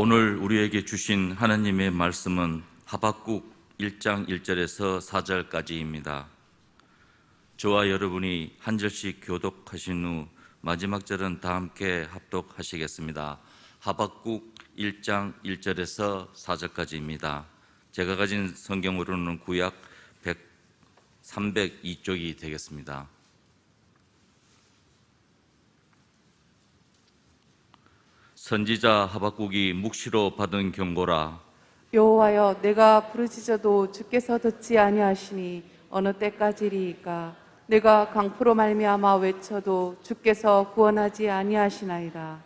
오늘 우리에게 주신 하나님의 말씀은 하박국 1장 1절에서 4절까지입니다. 저와 여러분이 한 절씩 교독하신 후 마지막 절은 다 함께 합독하시겠습니다. 하박국 1장 1절에서 4절까지입니다. 제가 가진 성경으로는 구약 100, 302쪽이 되겠습니다. 선지자 하박국이 묵시로 받은 경고라. 여호와여 내가 부르짖어도 주께서 듣지 아니하시니 어느 때까지리이까? 내가 강포로 말미암아 외쳐도 주께서 구원하지 아니하시나이다.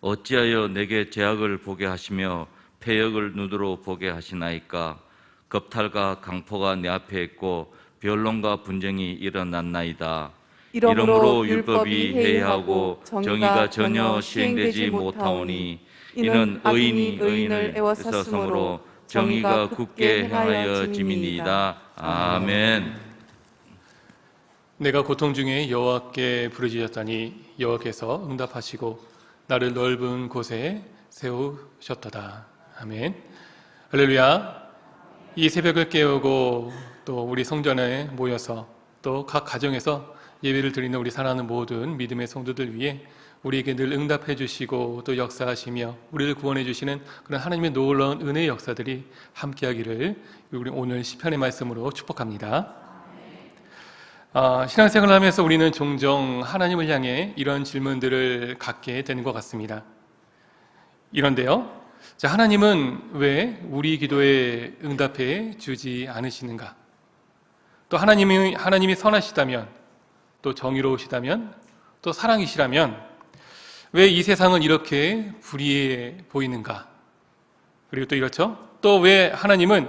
어찌하여 내게 제약을 보게 하시며 폐역을 눈으로 보게 하시나이까? 겁탈과 강포가 내 앞에 있고 변론과 분쟁이 일어났나이다 이러므로 율법이 해이하고 정의가 전혀 시행되지 못하오니 이는 의인이 의인을 애워쌌으므로 정의가 굳게 행하여 짐이니이다 아멘 내가 고통 중에 여호와께 부르짖었더니 여호와께서 응답하시고 나를 넓은 곳에 세우셨도다. 아멘. 할렐루야. 이 새벽을 깨우고 또 우리 성전에 모여서 또 각 가정에서 예배를 드리는 우리 사랑하는 모든 믿음의 성도들 위해 우리에게 늘 응답해 주시고 또 역사하시며 우리를 구원해 주시는 그런 하나님의 놀라운 은혜의 역사들이 함께하기를 우리 오늘 시편의 말씀으로 축복합니다. 아, 신앙생활을 하면서 우리는 종종 하나님을 향해 이런 질문들을 갖게 되는 것 같습니다. 이런데요. 자, 하나님은 왜 우리 기도에 응답해 주지 않으시는가? 또 하나님이, 하나님이 선하시다면, 또 정의로우시다면, 또 사랑이시라면, 왜 이 세상은 이렇게 불의해 보이는가? 그리고 또 이렇죠? 또 왜 하나님은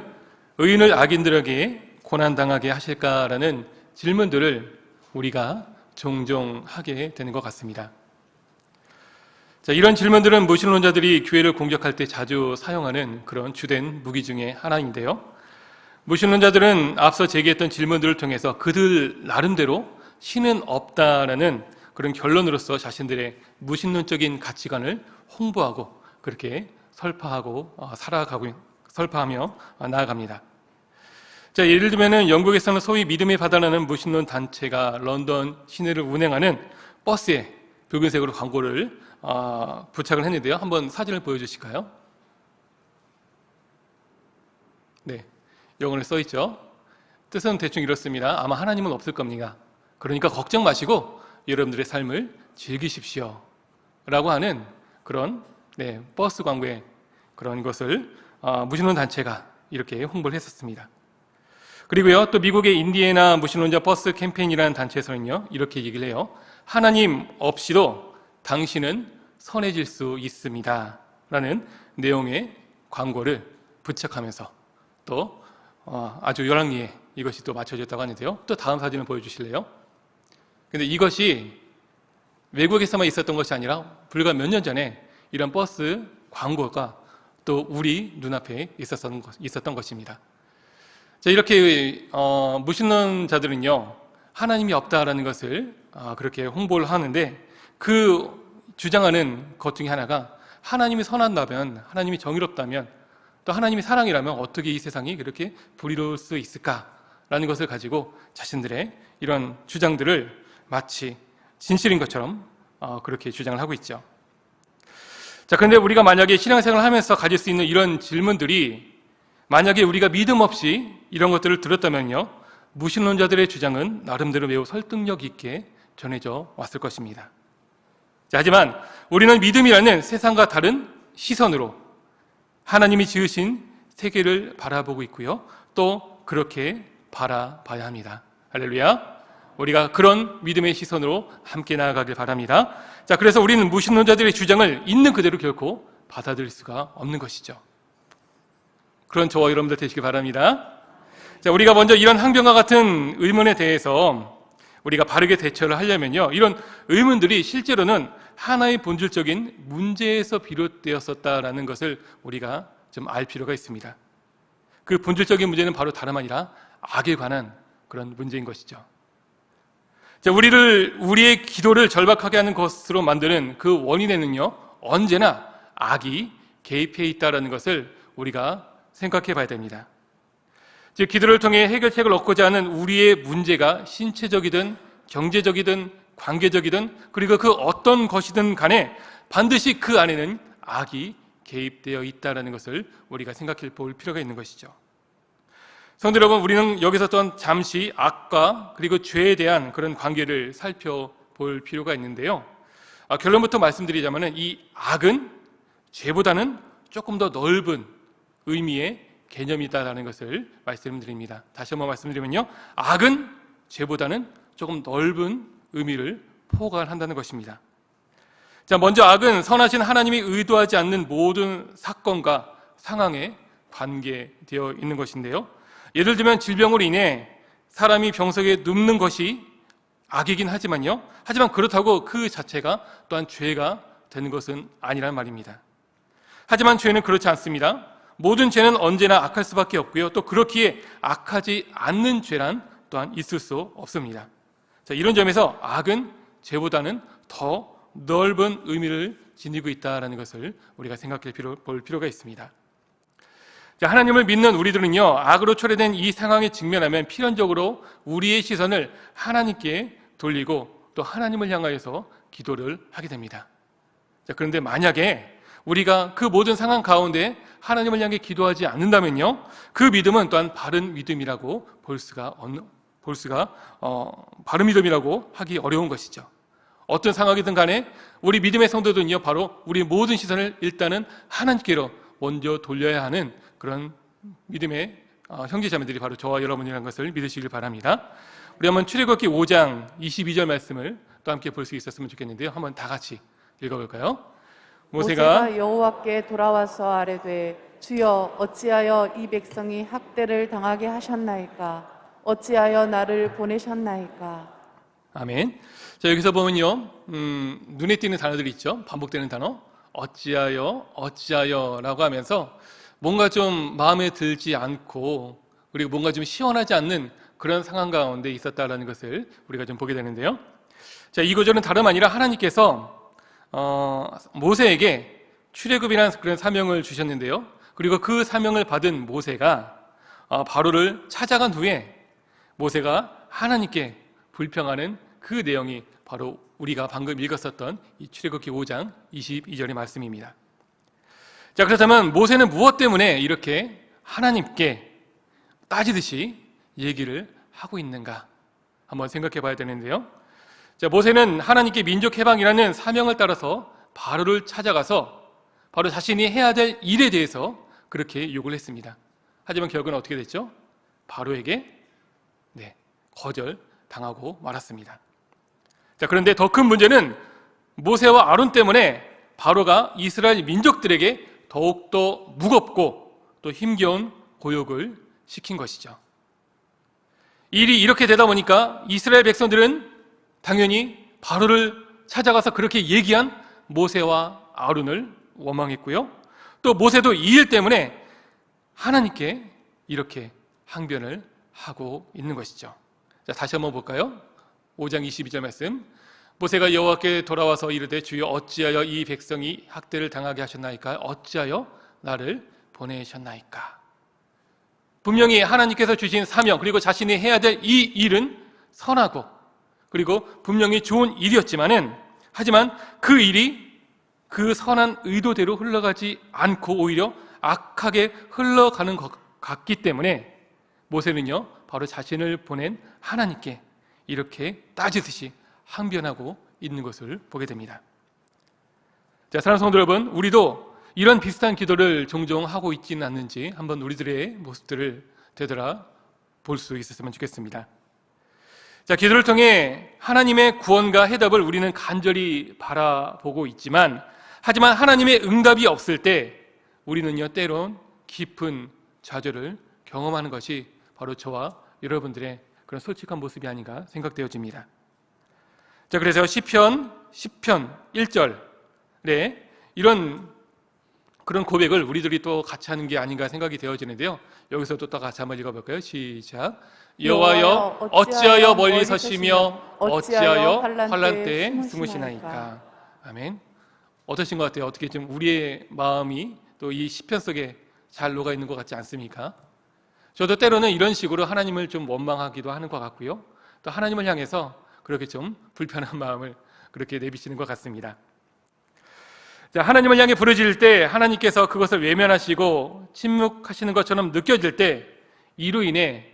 의인을 악인들에게 고난당하게 하실까라는 질문들을 우리가 종종 하게 되는 것 같습니다. 자, 이런 질문들은 무신론자들이 교회를 공격할 때 자주 사용하는 그런 주된 무기 중에 하나인데요. 무신론자들은 앞서 제기했던 질문들을 통해서 그들 나름대로 신은 없다라는 그런 결론으로서 자신들의 무신론적인 가치관을 홍보하고 그렇게 설파하고 어, 살아가고 설파하며 어, 나아갑니다. 자, 예를 들면은 영국에서는 소위 믿음의 바다라는 무신론 단체가 런던 시내를 운행하는 버스에 붉은색으로 광고를 어, 부착을 했는데요. 한번 사진을 보여주실까요? 네, 영어로 써 있죠. 뜻은 대충 이렇습니다. 아마 하나님은 없을 겁니다. 그러니까 걱정 마시고 여러분들의 삶을 즐기십시오. 라고 하는 그런 네, 버스 광고의 그런 것을 어, 무신론 단체가 이렇게 홍보를 했었습니다. 그리고요, 또 미국의 인디애나 무신론자 버스 캠페인이라는 단체에서는요, 이렇게 얘기를 해요. 하나님 없이도 당신은 선해질 수 있습니다. 라는 내용의 광고를 부착하면서 또 어, 아주 열악리에 이것이 또 맞춰졌다고 하는데요. 또 다음 사진을 보여주실래요? 근데 이것이 외국에서만 있었던 것이 아니라 불과 몇 년 전에 이런 버스 광고가 또 우리 눈앞에 있었던, 것, 있었던 것입니다. 자, 이렇게 어, 무신론자들은요 하나님이 없다라는 것을 어, 그렇게 홍보를 하는데 그 주장하는 것 중에 하나가 하나님이 선한다면 하나님이 정의롭다면 또 하나님이 사랑이라면 어떻게 이 세상이 그렇게 불의로울 수 있을까라는 것을 가지고 자신들의 이런 주장들을 마치 진실인 것처럼 어, 그렇게 주장을 하고 있죠. 자, 그런데 우리가 만약에 신앙생활을 하면서 가질 수 있는 이런 질문들이 만약에 우리가 믿음 없이 이런 것들을 들었다면요, 무신론자들의 주장은 나름대로 매우 설득력 있게 전해져 왔을 것입니다. 자, 하지만 우리는 믿음이라는 세상과 다른 시선으로 하나님이 지으신 세계를 바라보고 있고요, 또 그렇게 바라봐야 합니다. 할렐루야. 우리가 그런 믿음의 시선으로 함께 나아가길 바랍니다. 자, 그래서 우리는 무신론자들의 주장을 있는 그대로 결코 받아들일 수가 없는 것이죠. 그런 저와 여러분들 되시길 바랍니다. 자, 우리가 먼저 이런 항변과 같은 의문에 대해서 우리가 바르게 대처를 하려면요. 이런 의문들이 실제로는 하나의 본질적인 문제에서 비롯되었었다라는 것을 우리가 좀 알 필요가 있습니다. 그 본질적인 문제는 바로 다름 아니라 악에 관한 그런 문제인 것이죠. 자, 우리를, 우리의 기도를 절박하게 하는 것으로 만드는 그 원인에는요, 언제나 악이 개입해 있다라는 것을 우리가 생각해 봐야 됩니다. 즉 기도를 통해 해결책을 얻고자 하는 우리의 문제가 신체적이든 경제적이든 관계적이든 그리고 그 어떤 것이든 간에 반드시 그 안에는 악이 개입되어 있다라는 것을 우리가 생각해 볼 필요가 있는 것이죠. 성도 여러분, 우리는 여기서 또한 잠시 악과 그리고 죄에 대한 그런 관계를 살펴볼 필요가 있는데요. 아, 결론부터 말씀드리자면은 이 악은 죄보다는 조금 더 넓은 의미의 개념이다라는 것을 말씀드립니다. 다시 한번 말씀드리면요. 악은 죄보다는 조금 넓은 의미를 포괄한다는 것입니다. 자, 먼저 악은 선하신 하나님이 의도하지 않는 모든 사건과 상황에 관계되어 있는 것인데요. 예를 들면 질병으로 인해 사람이 병석에 눕는 것이 악이긴 하지만요. 하지만 그렇다고 그 자체가 또한 죄가 되는 것은 아니란 말입니다. 하지만 죄는 그렇지 않습니다. 모든 죄는 언제나 악할 수밖에 없고요. 또 그렇기에 악하지 않는 죄란 또한 있을 수 없습니다. 자, 이런 점에서 악은 죄보다는 더 넓은 의미를 지니고 있다는 것을 우리가 생각해 볼 필요가 있습니다. 자, 하나님을 믿는 우리들은요, 악으로 초래된 이 상황에 직면하면 필연적으로 우리의 시선을 하나님께 돌리고 또 하나님을 향하여서 기도를 하게 됩니다. 자, 그런데 만약에 우리가 그 모든 상황 가운데 하나님을 향해 기도하지 않는다면요, 그 믿음은 또한 바른 믿음이라고 볼 수가 볼 수가 어, 바른 믿음이라고 하기 어려운 것이죠. 어떤 상황이든 간에 우리 믿음의 성도들은요, 바로 우리 모든 시선을 일단은 하나님께로 먼저 돌려야 하는 그런 믿음의 어, 형제자매들이 바로 저와 여러분이라는 것을 믿으시길 바랍니다. 우리 한번 출애굽기 5장 22절 말씀을 또 함께 볼 수 있었으면 좋겠는데요. 한번 다 같이 읽어볼까요? 모세가 모세가 여호와께 돌아와서 아뢰되 주여 어찌하여 이 백성이 학대를 당하게 하셨나이까 어찌하여 나를 보내셨나이까 아멘. 자 여기서 보면요, 음, 눈에 띄는 단어들이 있죠. 반복되는 단어. 어찌하여, 어찌하여라고 하면서 뭔가 좀 마음에 들지 않고 그리고 뭔가 좀 시원하지 않는 그런 상황 가운데 있었다라는 것을 우리가 좀 보게 되는데요. 자, 이 구절은 다름 아니라 하나님께서 어, 모세에게 출애굽이라는 그런 사명을 주셨는데요. 그리고 그 사명을 받은 모세가 어, 바로를 찾아간 후에 모세가 하나님께 불평하는 그 내용이 바로 우리가 방금 읽었었던 이 출애굽기 5장 22절의 말씀입니다. 자, 그렇다면 모세는 무엇 때문에 이렇게 하나님께 따지듯이 얘기를 하고 있는가? 한번 생각해 봐야 되는데요. 자, 모세는 하나님께 민족 해방이라는 사명을 따라서 바로를 찾아가서 바로 자신이 해야 될 일에 대해서 그렇게 요구를 했습니다. 하지만 결과는 어떻게 됐죠? 바로에게 네, 거절 당하고 말았습니다. 자, 그런데 더 큰 문제는 모세와 아론 때문에 바로가 이스라엘 민족들에게 더욱더 무겁고 또 힘겨운 고역을 시킨 것이죠. 일이 이렇게 되다 보니까 이스라엘 백성들은 당연히 바로를 찾아가서 그렇게 얘기한 모세와 아론을 원망했고요. 또 모세도 이 일 때문에 하나님께 이렇게 항변을 하고 있는 것이죠. 자, 다시 한번 볼까요? 5장 22절 말씀. 모세가 여호와께 돌아와서 이르되 주여 어찌하여 이 백성이 학대를 당하게 하셨나이까? 어찌하여 나를 보내셨나이까? 분명히 하나님께서 주신 사명 그리고 자신이 해야 될 이 일은 선하고 그리고 분명히 좋은 일이었지만은 하지만 그 일이 그 선한 의도대로 흘러가지 않고 오히려 악하게 흘러가는 것 같기 때문에 모세는요 바로 자신을 보낸 하나님께 이렇게 따지듯이 항변하고 있는 것을 보게 됩니다. 자, 사랑하는 성도 여러분, 우리도 이런 비슷한 기도를 종종 하고 있지는 않는지 한번 우리들의 모습들을 되돌아 볼 수 있었으면 좋겠습니다. 자, 기도를 통해 하나님의 구원과 해답을 우리는 간절히 바라보고 있지만, 하지만 하나님의 응답이 없을 때 우리는요, 때론 깊은 좌절을 경험하는 것이 바로 저와 여러분들의 그런 솔직한 모습이 아닌가 생각되어집니다. 자, 그래서 시편 10편 1절에 이런 그런 고백을 우리들이 또 같이 하는 게 아닌가 생각이 되어지는데요. 여기서 또 같이 한번 읽어볼까요? 시작. 여호와여 어찌하여 멀리 서시며 어찌하여 환란 때에 숨으시나이까. 아멘. 어떠신 것 같아요? 어떻게 좀 우리의 마음이 또 이 시편 속에 잘 녹아 있는 것 같지 않습니까? 저도 때로는 이런 식으로 하나님을 좀 원망하기도 하는 것 같고요. 또 하나님을 향해서 그렇게 좀 불편한 마음을 그렇게 내비치는 것 같습니다. 자, 하나님을 향해 부르짖을 때 하나님께서 그것을 외면하시고 침묵하시는 것처럼 느껴질 때 이로 인해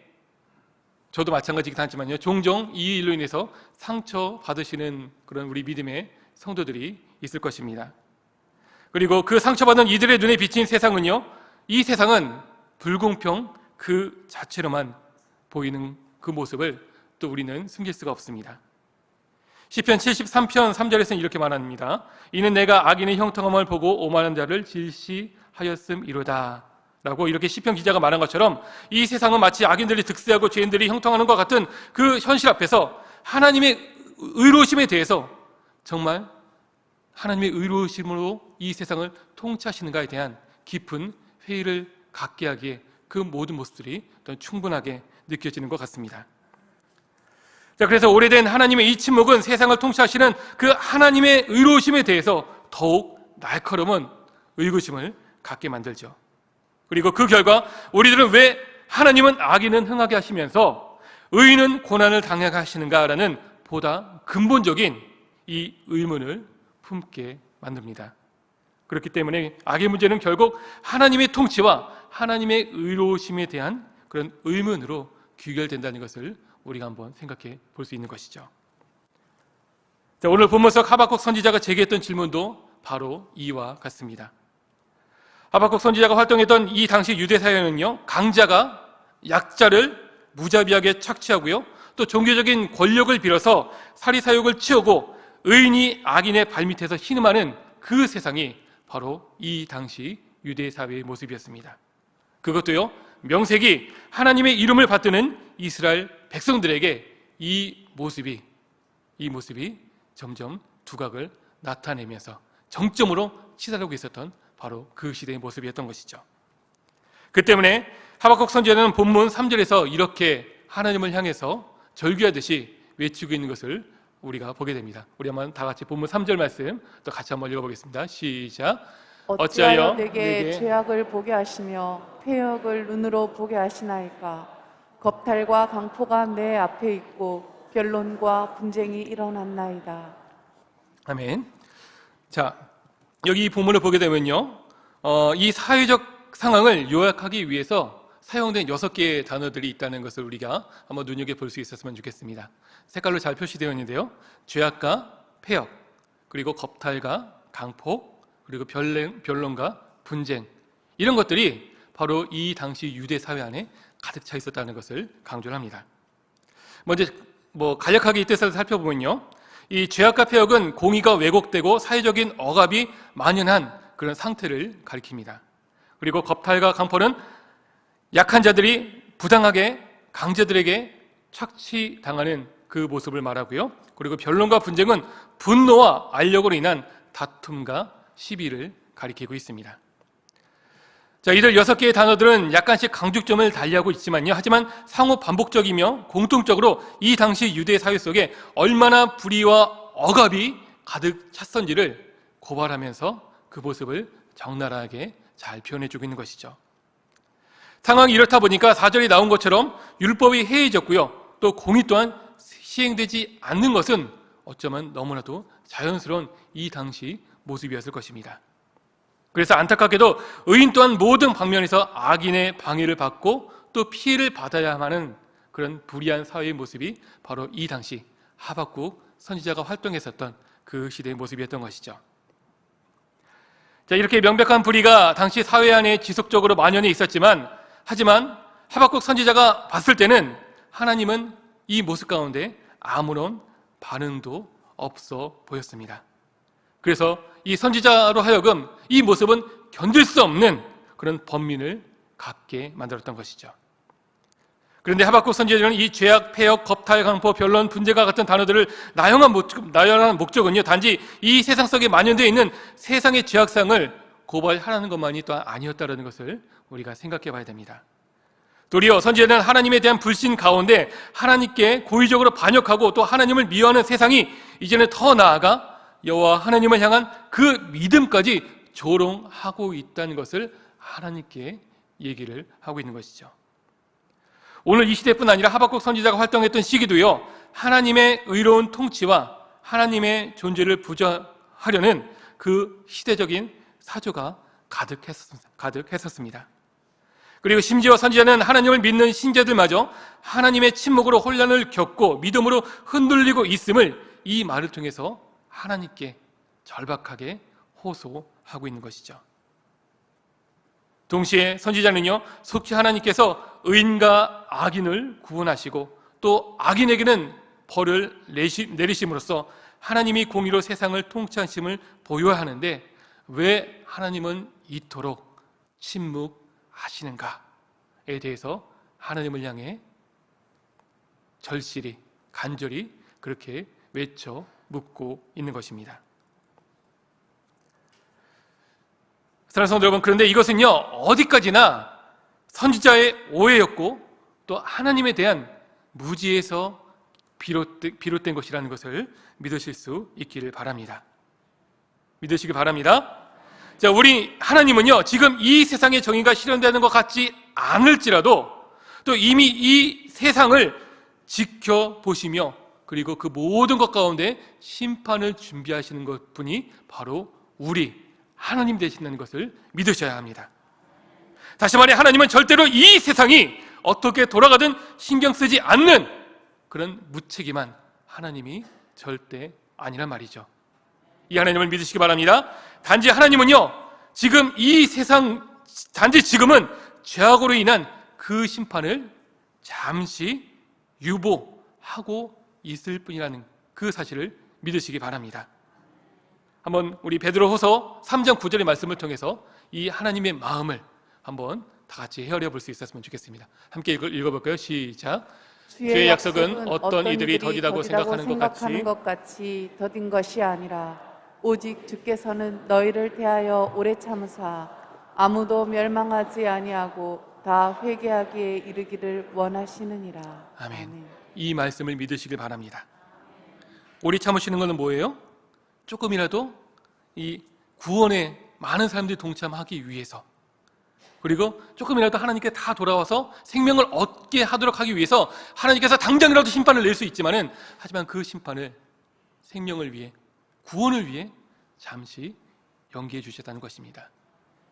저도 마찬가지긴 하지만요. 종종 이 일로 인해서 상처 받으시는 그런 우리 믿음의 성도들이 있을 것입니다. 그리고 그 상처받은 이들의 눈에 비친 세상은요. 이 세상은 불공평 그 자체로만 보이는 그 모습을 또 우리는 숨길 수가 없습니다. 시편 73편 3절에서는 이렇게 말합니다. 이는 내가 악인의 형통함을 보고 오만한 자를 질시하였음이로다. 라고 이렇게 시편 기자가 말한 것처럼 이 세상은 마치 악인들이 득세하고 죄인들이 형통하는 것 같은 그 현실 앞에서 하나님의 의로우심에 대해서 정말 하나님의 의로우심으로 이 세상을 통치하시는가에 대한 깊은 회의를 갖게 하기에 그 모든 모습들이 또 충분하게 느껴지는 것 같습니다. 자, 그래서 오래된 하나님의 이 침묵은 세상을 통치하시는 그 하나님의 의로우심에 대해서 더욱 날카로운 의구심을 갖게 만들죠. 그리고 그 결과 우리들은 왜 하나님은 악인은 흥하게 하시면서 의인은 고난을 당하게 하시는가라는 보다 근본적인 이 의문을 품게 만듭니다. 그렇기 때문에 악의 문제는 결국 하나님의 통치와 하나님의 의로우심에 대한 그런 의문으로 귀결된다는 것을 우리가 한번 생각해 볼 수 있는 것이죠. 자, 오늘 본문서 하박국 선지자가 제기했던 질문도 바로 이와 같습니다. 하박국 선지자가 활동했던 이 당시 유대 사회는요, 강자가 약자를 무자비하게 착취하고요, 또 종교적인 권력을 빌어서 사리사욕을 치우고 의인이 악인의 발밑에서 신음하는 그 세상이 바로 이 당시 유대 사회의 모습이었습니다. 그것도요, 명색이 하나님의 이름을 받드는 이스라엘 백성들에게 이 모습이, 이 모습이 점점 두각을 나타내면서 정점으로 치달하고 있었던 바로 그 시대의 모습이었던 것이죠. 그 때문에 하박국 선지자는 본문 3절에서 이렇게 하나님을 향해서 절규하듯이 외치고 있는 것을 우리가 보게 됩니다. 우리 한번 다 같이 본문 3절 말씀 또 같이 한번 읽어보겠습니다. 시작. 어찌하여 내게 죄악을 보게 하시며 폐역을 눈으로 보게 하시나이까 겁탈과 강포가 내 앞에 있고 변론과 분쟁이 일어났나이다. 아멘. 자, 여기 이 본문을 보게 되면요. 어, 이 사회적 상황을 요약하기 위해서 사용된 여섯 개의 단어들이 있다는 것을 우리가 한번 눈여겨볼 수 있었으면 좋겠습니다. 색깔로 잘 표시되어 있는데요. 죄악과 폐역, 그리고 겁탈과 강폭, 그리고 변론, 변론과 분쟁. 이런 것들이 바로 이 당시 유대 사회 안에 가득 차 있었다는 것을 강조를 합니다. 먼저 뭐 간략하게 이 뜻을 살펴보면요. 이 죄악과 폐역은 공의가 왜곡되고 사회적인 억압이 만연한 그런 상태를 가리킵니다. 그리고 겁탈과 강포는 약한 자들이 부당하게 강자들에게 착취당하는 그 모습을 말하고요. 그리고 변론과 분쟁은 분노와 알력으로 인한 다툼과 시비를 가리키고 있습니다. 자, 이들 여섯 개의 단어들은 약간씩 강조점을 달리하고 있지만요. 하지만 상호 반복적이며 공통적으로 이 당시 유대 사회 속에 얼마나 불의와 억압이 가득 찼던지를 고발하면서 그 모습을 적나라하게 잘 표현해 주고 있는 것이죠. 상황이 이렇다 보니까 사절이 나온 것처럼 율법이 해이해졌고요. 또 공의 또한 시행되지 않는 것은 어쩌면 너무나도 자연스러운 이 당시 모습이었을 것입니다. 그래서 안타깝게도 의인 또한 모든 방면에서 악인의 방해를 받고 또 피해를 받아야 하는 그런 불의한 사회의 모습이 바로 이 당시 하박국 선지자가 활동했었던 그 시대의 모습이었던 것이죠. 자, 이렇게 명백한 불의가 당시 사회 안에 지속적으로 만연해 있었지만 하지만 하박국 선지자가 봤을 때는 하나님은 이 모습 가운데 아무런 반응도 없어 보였습니다. 그래서 이 선지자로 하여금 이 모습은 견딜 수 없는 그런 번민을 갖게 만들었던 것이죠. 그런데 하박국 선지자는 이 죄악, 폐역, 겁탈, 강포, 변론, 분재가 같은 단어들을 나열한 목적, 나열한 목적은요, 단지 이 세상 속에 만연되어 있는 세상의 죄악상을 고발하라는 것만이 또 아니었다는 것을 우리가 생각해 봐야 됩니다. 도리어 선지자는 하나님에 대한 불신 가운데 하나님께 고의적으로 반역하고 또 하나님을 미워하는 세상이 이제는 더 나아가 여호와 하나님을 향한 그 믿음까지 조롱하고 있다는 것을 하나님께 얘기를 하고 있는 것이죠. 오늘 이 시대뿐 아니라 하박국 선지자가 활동했던 시기도요. 하나님의 의로운 통치와 하나님의 존재를 부정하려는 그 시대적인 사조가 가득했었습니다. 그리고 심지어 선지자는 하나님을 믿는 신자들마저 하나님의 침묵으로 혼란을 겪고 믿음으로 흔들리고 있음을 이 말을 통해서 하나님께 절박하게 호소하고 있는 것이죠. 동시에 선지자는요, 속히 하나님께서 의인과 악인을 구분하시고 또 악인에게는 벌을 내리심으로써 하나님이 공의로 세상을 통치하심을 보여야 하는데 왜 하나님은 이토록 침묵하시는가에 대해서 하나님을 향해 절실히 간절히 그렇게 외쳐 묻고 있는 것입니다. 사랑하는 성도 여러분, 그런데 이것은요, 어디까지나 선지자의 오해였고 또 하나님에 대한 무지에서 비롯된 것이라는 것을 믿으실 수 있기를 바랍니다. 믿으시기 바랍니다. 자, 우리 하나님은요, 지금 이 세상의 정의가 실현되는 것 같지 않을지라도 또 이미 이 세상을 지켜보시며 그리고 그 모든 것 가운데 심판을 준비하시는 것 분이 바로 우리 하나님 되신다는 것을 믿으셔야 합니다. 다시 말해 하나님은 절대로 이 세상이 어떻게 돌아가든 신경 쓰지 않는 그런 무책임한 하나님이 절대 아니란 말이죠. 이 하나님을 믿으시기 바랍니다. 단지 하나님은요, 지금 이 세상, 단지 지금은 죄악으로 인한 그 심판을 잠시 유보하고 있을 뿐이라는 그 사실을 믿으시기 바랍니다. 한번 우리 베드로후서 3장 9절의 말씀을 통해서 이 하나님의 마음을 한번 다 같이 헤아려 볼 수 있었으면 좋겠습니다. 함께 읽어, 읽어 볼까요? 시작. 주의 약속은 어떤 이들이 더디다고 생각하는 것 같이 것 같이 더딘 것이 아니라 오직 주께서는 너희를 대하여 오래 참으사 아무도 멸망하지 아니하고 다 회개하기에 이르기를 원하시느니라. 아멘. 이 말씀을 믿으시길 바랍니다. 오래 참으시는 것은 뭐예요? 조금이라도 이 구원에 많은 사람들이 동참하기 위해서 그리고 조금이라도 하나님께 다 돌아와서 생명을 얻게 하도록 하기 위해서 하나님께서 당장이라도 심판을 낼 수 있지만은 하지만 그 심판을 생명을 위해 구원을 위해 잠시 연기해 주셨다는 것입니다.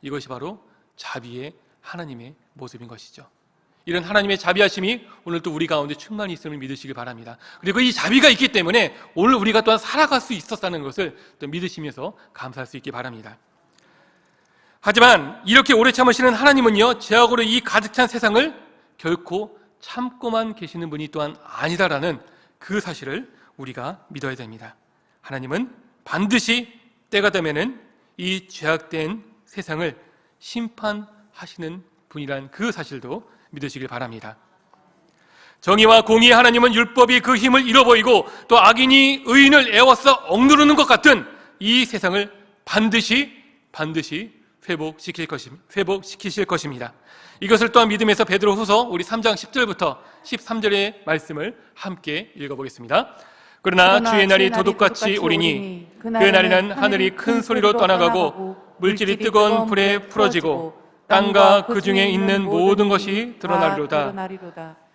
이것이 바로 자비의 하나님의 모습인 것이죠. 이런 하나님의 자비하심이 오늘 또 우리 가운데 충만히 있음을 믿으시길 바랍니다. 그리고 이 자비가 있기 때문에 오늘 우리가 또한 살아갈 수 있었다는 것을 또 믿으시면서 감사할 수 있기 바랍니다. 하지만 이렇게 오래 참으시는 하나님은요, 죄악으로 이 가득 찬 세상을 결코 참고만 계시는 분이 또한 아니다라는 그 사실을 우리가 믿어야 됩니다. 하나님은 반드시 때가 되면은 이 죄악된 세상을 심판하시는 분이란 그 사실도 믿으시길 바랍니다. 정의와 공의 하나님은 율법이 그 힘을 잃어버리고 또 악인이 의인을 애워서 억누르는 것 같은 이 세상을 반드시 반드시 회복시킬 것임, 회복시키실 것입니다. 이것을 또한 믿음에서 베드로 후서 우리 3장 10절부터 13절의 말씀을 함께 읽어보겠습니다. 그러나, 그러나 주의 날이 도둑같이 오리니 그 날에는 하늘이 큰 소리로 떠나가고 물질이 뜨거운 불에 풀어지고 땅과 그 중에 있는 모든 것이 드러나리로다.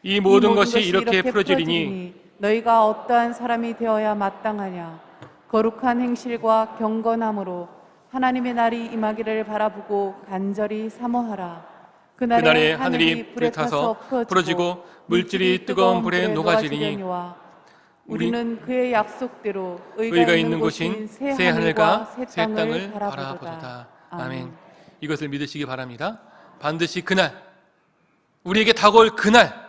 이 모든 것이 이렇게 풀어지리니 너희가 어떠한 사람이 되어야 마땅하냐 거룩한 행실과 경건함으로 하나님의 날이 임하기를 바라보고 간절히 사모하라. 그날에, 그날에 하늘이 불에 타서 풀어지고 물질이 뜨거운 불에 녹아지리니 우리는 그의 약속대로 의가, 의가 있는 곳인 새 하늘과 새 땅을 바라보도다. 아멘. 이것을 믿으시기 바랍니다. 반드시 그날 우리에게 다가올 그날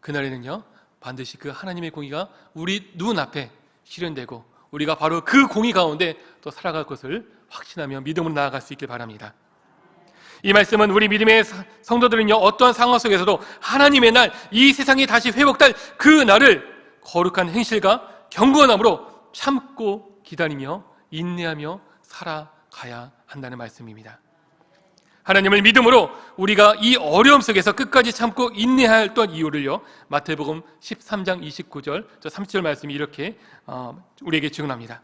그날에는요 반드시 그 하나님의 공의가 우리 눈앞에 실현되고 우리가 바로 그 공의 가운데 또 살아갈 것을 확신하며 믿음으로 나아갈 수 있길 바랍니다. 이 말씀은 우리 믿음의 성도들은요 어떠한 상황 속에서도 하나님의 날 이 세상이 다시 회복될 그 날을 거룩한 행실과 경건함으로 참고 기다리며 인내하며 살아가야 한다는 말씀입니다. 하나님을 믿음으로 우리가 이 어려움 속에서 끝까지 참고 인내할 또 이유를요. 마태복음 13장 29절 저 30절 말씀이 이렇게 어, 우리에게 증언합니다.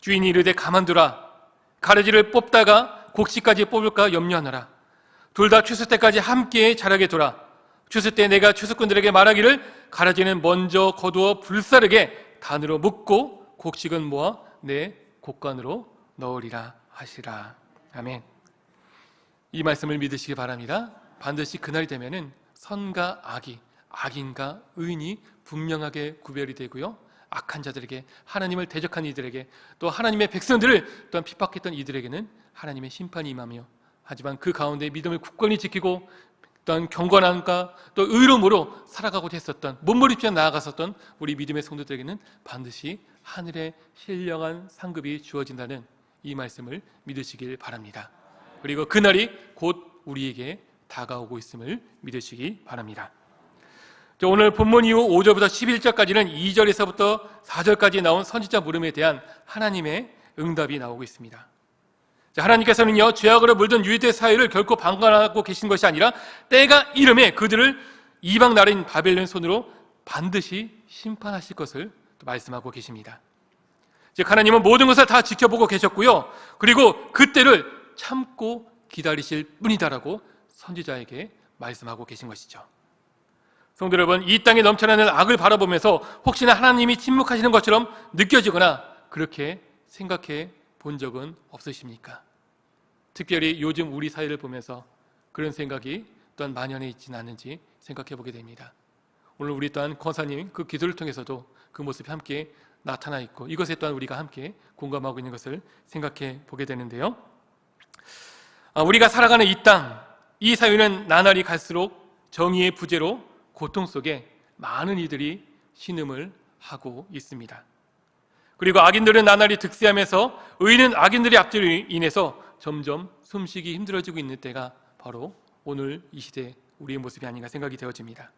주인이 이르되 가만두라 가르지를 뽑다가 곡식까지 뽑을까 염려하노라. 둘 다 추수 때까지 함께 자라게 둬라. 추수 때 내가 추수꾼들에게 말하기를 가라지는 먼저 거두어 불사르게 단으로 묶고 곡식은 모아 내 곡간으로 넣으리라 하시라. 아멘. 이 말씀을 믿으시기 바랍니다. 반드시 그날이 되면은 선과 악이 악인과 의인이 분명하게 구별이 되고요. 악한 자들에게 하나님을 대적한 이들에게 또 하나님의 백성들을 또한 핍박했던 이들에게는 하나님의 심판이 임하며 하지만 그 가운데 믿음을 굳건히 지키고 또한 경건함과 또 의로움으로 살아가고자 했었던 몸부림쳐 나아갔었던 우리 믿음의 성도들에게는 반드시 하늘의 신령한 상급이 주어진다는 이 말씀을 믿으시길 바랍니다. 그리고 그날이 곧 우리에게 다가오고 있음을 믿으시기 바랍니다. 자, 오늘 본문 이후 5절부터 11절까지는 2절에서부터 4절까지 나온 선지자 물음에 대한 하나님의 응답이 나오고 있습니다. 자, 하나님께서는요, 죄악으로 물든 유대 사회를 결코 방관하고 계신 것이 아니라 때가 이름에 그들을 이방 나라인 바벨론 손으로 반드시 심판하실 것을 또 말씀하고 계십니다. 즉, 하나님은 모든 것을 다 지켜보고 계셨고요. 그리고 그때를 참고 기다리실 뿐이다라고 선지자에게 말씀하고 계신 것이죠. 성도 여러분, 이 땅에 넘쳐나는 악을 바라보면서 혹시나 하나님이 침묵하시는 것처럼 느껴지거나 그렇게 생각해 본 적은 없으십니까? 특별히 요즘 우리 사회를 보면서 그런 생각이 또한 만연해 있지는 않은지 생각해 보게 됩니다. 오늘 우리 또한 권사님 그 기도를 통해서도 그 모습이 함께 나타나 있고 이것에 또한 우리가 함께 공감하고 있는 것을 생각해 보게 되는데요. 아, 우리가 살아가는 이 땅, 이 사회는 나날이 갈수록 정의의 부재로 고통 속에 많은 이들이 신음을 하고 있습니다. 그리고 악인들은 나날이 득세하면서 의인은 악인들의 앞뒤로 인해서 점점 숨쉬기 힘들어지고 있는 때가 바로 오늘 이 시대 우리의 모습이 아닌가 생각이 되어집니다.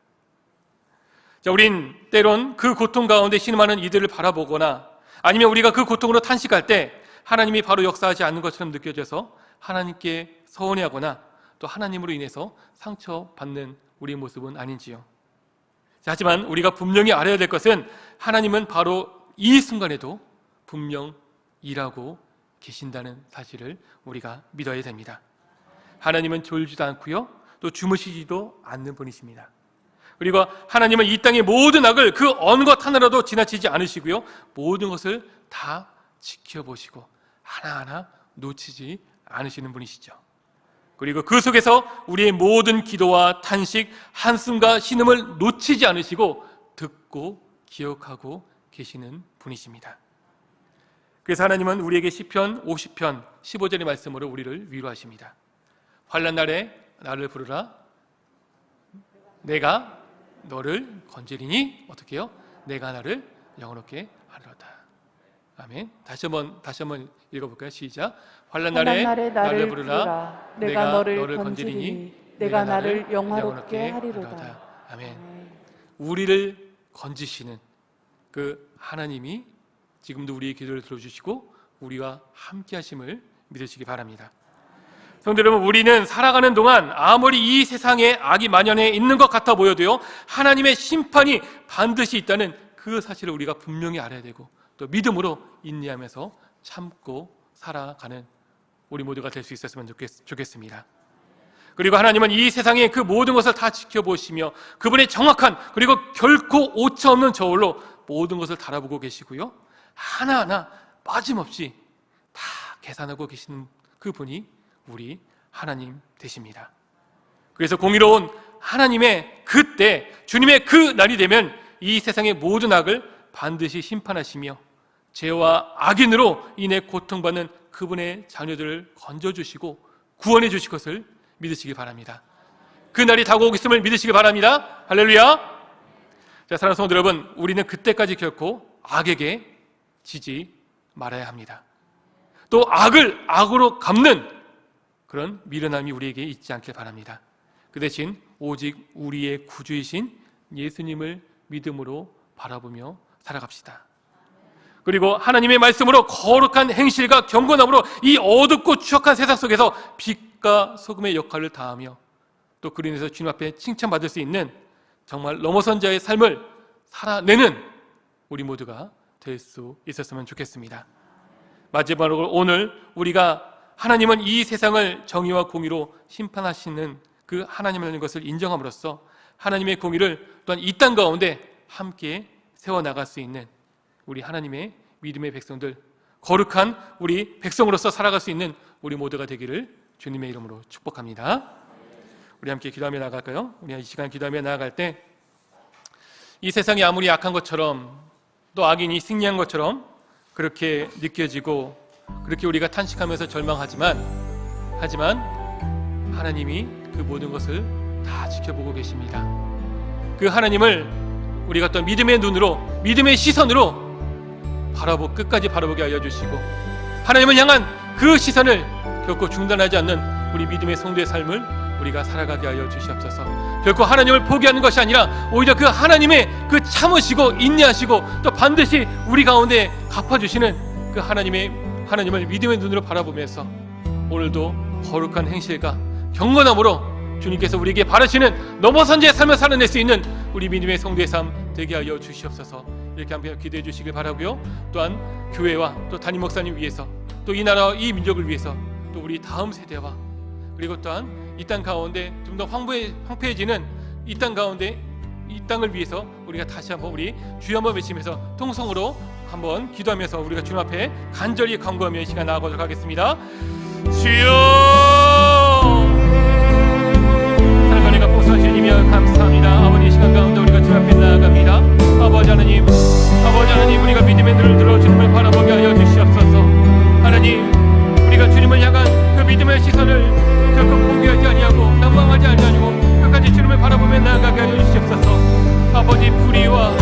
자, 우린 때론 그 고통 가운데 신음하는 이들을 바라보거나 아니면 우리가 그 고통으로 탄식할 때 하나님이 바로 역사하지 않는 것처럼 느껴져서 하나님께 서운해하거나 또 하나님으로 인해서 상처받는 우리의 모습은 아닌지요. 자, 하지만 우리가 분명히 알아야 될 것은 하나님은 바로 이 순간에도 분명 일하고 계신다는 사실을 우리가 믿어야 됩니다. 하나님은 졸지도 않고요. 또 주무시지도 않는 분이십니다. 그리고 하나님은 이 땅의 모든 악을 그 어느 것 하나라도 지나치지 않으시고요. 모든 것을 다 지켜보시고 하나하나 놓치지 않으시는 분이시죠. 그리고 그 속에서 우리의 모든 기도와 탄식, 한숨과 신음을 놓치지 않으시고 듣고 기억하고 계시는 분이십니다. 그래서 하나님은 우리에게 시편 50편 15절의 말씀으로 우리를 위로하십니다. 환난 날에 나를 부르라 내가 너를 건지리니 어떻게 요 내가 나를 영원롭게 하리로다. 아멘. 다시 한번 다시 한번 읽어 볼까요? 시작. 환난 날에, 날에 나를 부르라 내가 너를 건지리니 내가 나를 영화롭게 하리로다. 아멘. 아멘. 우리를 건지시는 그 하나님이 지금도 우리의 기도를 들어주시고 우리와 함께 하심을 믿으시기 바랍니다. 성도 여러분, 우리는 살아가는 동안 아무리 이 세상에 악이 만연해 있는 것 같아 보여도요, 하나님의 심판이 반드시 있다는 그 사실을 우리가 분명히 알아야 되고, 또 믿음으로 인내하면서 참고 살아가는 우리 모두가 될 수 있었으면 좋겠, 좋겠 습니다. 그리고 하나님은 이 세상의 그 모든 것을 다 지켜보시며 그분의 정확한 그리고 결코 오차 없는 저울로 모든 것을 달아보고 계시고요. 하나하나 빠짐없이 다 계산하고 계시는 그분이 우리 하나님 되십니다. 그래서 공의로운 하나님의 그때 주님의 그 날이 되면 이 세상의 모든 악을 반드시 심판하시며 죄와 악인으로 인해 고통받는 그분의 자녀들을 건져주시고 구원해 주실 것을 믿으시기 바랍니다. 그 날이 다가오고 있음을 믿으시기 바랍니다. 할렐루야. 자, 사랑하는 성도 여러분, 우리는 그때까지 결코 악에게 지지 말아야 합니다. 또 악을 악으로 갚는 그런 미련함이 우리에게 있지 않길 바랍니다. 그 대신 오직 우리의 구주이신 예수님을 믿음으로 바라보며 살아갑시다. 그리고 하나님의 말씀으로 거룩한 행실과 경건함으로 이 어둡고 추악한 세상 속에서 빛과 소금의 역할을 다하며 또 인해서 주님 앞에 칭찬받을 수 있는 정말 넘어선 자의 삶을 살아내는 우리 모두가 될 수 있었으면 좋겠습니다. 마지막으로 오늘 우리가 하나님은 이 세상을 정의와 공의로 심판하시는 그 하나님이라는 것을 인정함으로써 하나님의 공의를 또한 이 땅 가운데 함께 세워 나갈 수 있는 우리 하나님의 믿음의 백성들 거룩한 우리 백성으로서 살아갈 수 있는 우리 모두가 되기를 주님의 이름으로 축복합니다. 우리 함께 기도하며 나갈까요? 우리 이 시간 기도하며 나아갈 때 이 세상이 아무리 약한 것처럼 또 악인이 승리한 것처럼 그렇게 느껴지고 그렇게 우리가 탄식하면서 절망하지만 하지만 하나님이 그 모든 것을 다 지켜보고 계십니다. 그 하나님을 우리가 또 믿음의 눈으로 믿음의 시선으로 바라보 끝까지 바라보게 하여 주시고 하나님을 향한 그 시선을 결코 중단하지 않는 우리 믿음의 성도의 삶을 우리가 살아가게 하여 주시옵소서. 결코 하나님을 포기하는 것이 아니라 오히려 그 하나님의 그 참으시고 인내하시고 또 반드시 우리 가운데 갚아 주시는 그 하나님의 하나님을 믿음의 눈으로 바라보면서 오늘도 거룩한 행실과 경건함으로 주님께서 우리에게 바라시는 넘어선 자의 삶을 살아낼 수 있는 우리 믿음의 성도의 삶 되게 하여 주시옵소서. 이렇게 한번 기도해 주시길 바라고요. 또한 교회와 또 담임 목사님 위해서 또 이 나라와 이 민족을 위해서 또 우리 다음 세대와 그리고 또한 이 땅 가운데 좀 더 황폐해, 황폐해지는 이 땅 가운데 이 땅을 위해서 우리가 다시 한번 우리 주여 한번 외치면서 통성으로 한번 기도하면서 우리가 주님 앞에 간절히 간구하며 이 시간 나아가도록 하겠습니다. 주여 할렐루야 감사합니다 아버지 시간 가운데 우리가 주 앞에 나아갑니다. 아버지 하나님 아버지 하나님 우리가 믿음의 눈을 들어 주님을 바라보게 하여 주시옵소서. 하나님 우리가 주님을 향한 그 믿음의 시선을 결코 포기하지 아니하고 낭망하지 아니하고 끝까지 주님을 바라보며 나아가게 하여 주시옵소서. 아버지 불의와